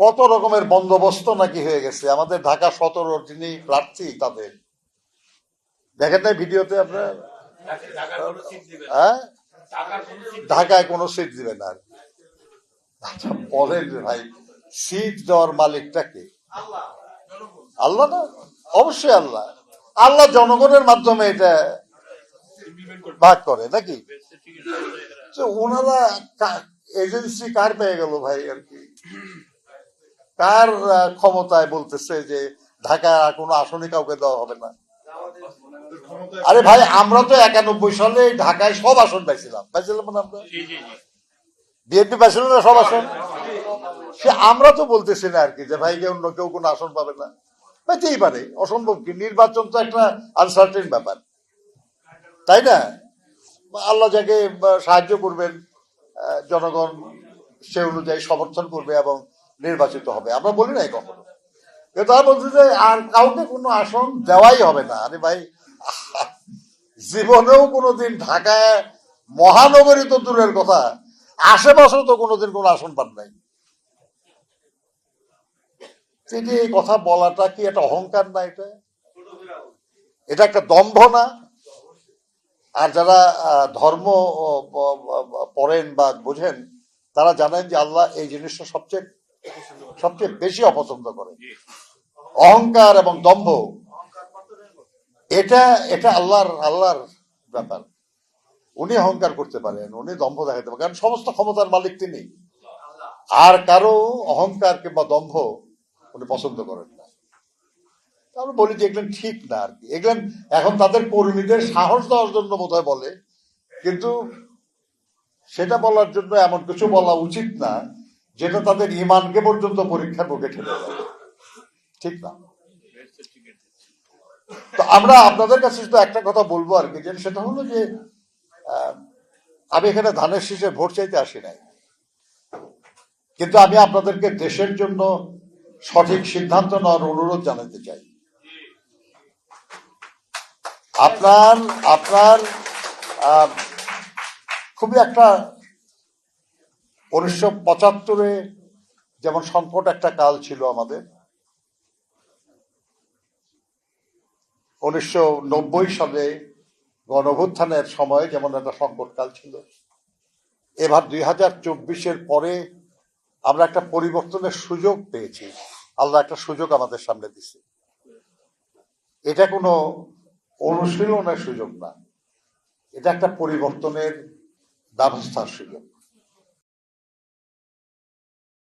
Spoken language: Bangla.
কত রকমের বন্দোবস্ত নাকি হয়ে গেছে? আমাদের ঢাকা সতেরো যিনি প্রার্থী তাদের। দেখেন নাই ভিডিওতে আপনার? না হ্যাঁ? ঢাকায় কোনো সিট দিবে না। আচ্ছা বলেন ভাই, সিট দেওয়ার মালিকটা কে? আল্লাহ না? অবশ্যই আল্লাহ। আল্লাহ জনগণের মাধ্যমে এটা ভাগ করে, নাকি? ওনারা এজেন্সি কার পেয়ে গেল ভাই আর কি? কার আহ, ক্ষমতায় বলতেছে যে ঢাকায় আর কোনো আসনই কাউকে দেওয়া হবে না। আরে ভাই আমরা তো একানব্বই সালে ঢাকায় সব আসন পাইছিলাম। পাইছিলাম না আমরা? জি জি বিএনপি পাইছিল না সব আসন? সে আমরা তো বলতেছি না আর কি যে ভাই অন্য কেউ কোনো আসন পাবে না। পাইতেই পারে অসম্ভব কি? নির্বাচন তো একটা আনসার্টেন ব্যাপার। তাই না? আল্লাহ যাকে সাহায্য করবেন জনগণ সে অনুযায়ী সমর্থন করবে এবং নির্বাচিত হবে। আমরা বলি নাই কখনো। তারা বলছে যে আর কাউকে কোনো আসন দেওয়াই হবে না। আরে ভাই, জীবনেও কোনোদিন ঢাকায় মহানগরী তো দূরের কথা। আশেপাশেও তো কোনোদিন কোনো আসন পান নাই। তিনি এই কথা বলাটা কি একটা অহংকার না এটা? এটা একটা দম্ভ না? আর যারা ধর্ম পড়েন বা বোঝেন, তারা জানেন যে আল্লাহ এই জিনিসটা সবচেয়ে সবচেয়ে বেশি অপছন্দ করেন অহংকার এবং দম্ভ। এটা এটা আল্লাহর আল্লাহর ব্যাপার। উনি অহংকার করতে পারেন, উনি দম্ভ দেখাতে পারেন। কারণ সমস্ত ক্ষমতার মালিক তিনি। আর কারও অহংকার কিংবা দম্ভ উনি পছন্দ করেন না। আমরা বলি যে এগুলো ঠিক না আর কি। এগুলো এখন তাদের কর্মীদের সাহস দেওয়ার জন্য বোধহয় বলে। কিন্তু সেটা বলার জন্য এমন কিছু বলা উচিত না যেটা তাদের ইমানকে পর্যন্ত পরীক্ষার মুখে ঠেলে ঠিক না? তো আমরা আপনাদের কাছে শুধু একটা কথা বলব আর কি সেটা হলো যে আমি এখানে ধানের শীষে ভোট চাইতে আসি নাই। কিন্তু আমি আপনাদেরকে দেশের জন্য সঠিক সিদ্ধান্ত নেওয়ার অনুরোধ জানাতে চাই। আপনার আপনার খুবই একটা উনিশশো পঁচাত্তরে যেমন সংকট একটা কাল ছিল আমাদের, উনিশশো নব্বই সালে গণভুত্থানের সময় যেমন একটা সংকটকাল ছিল, এবার দুই হাজার চব্বিশের পরে আমরা একটা পরিবর্তনের সুযোগ পেয়েছি। আল্লাহ একটা সুযোগ আমাদের সামনে দিছে। এটা কোনো অনুশীলনের সুযোগ না, এটা একটা পরিবর্তনের ব্যবস্থার সুযোগ।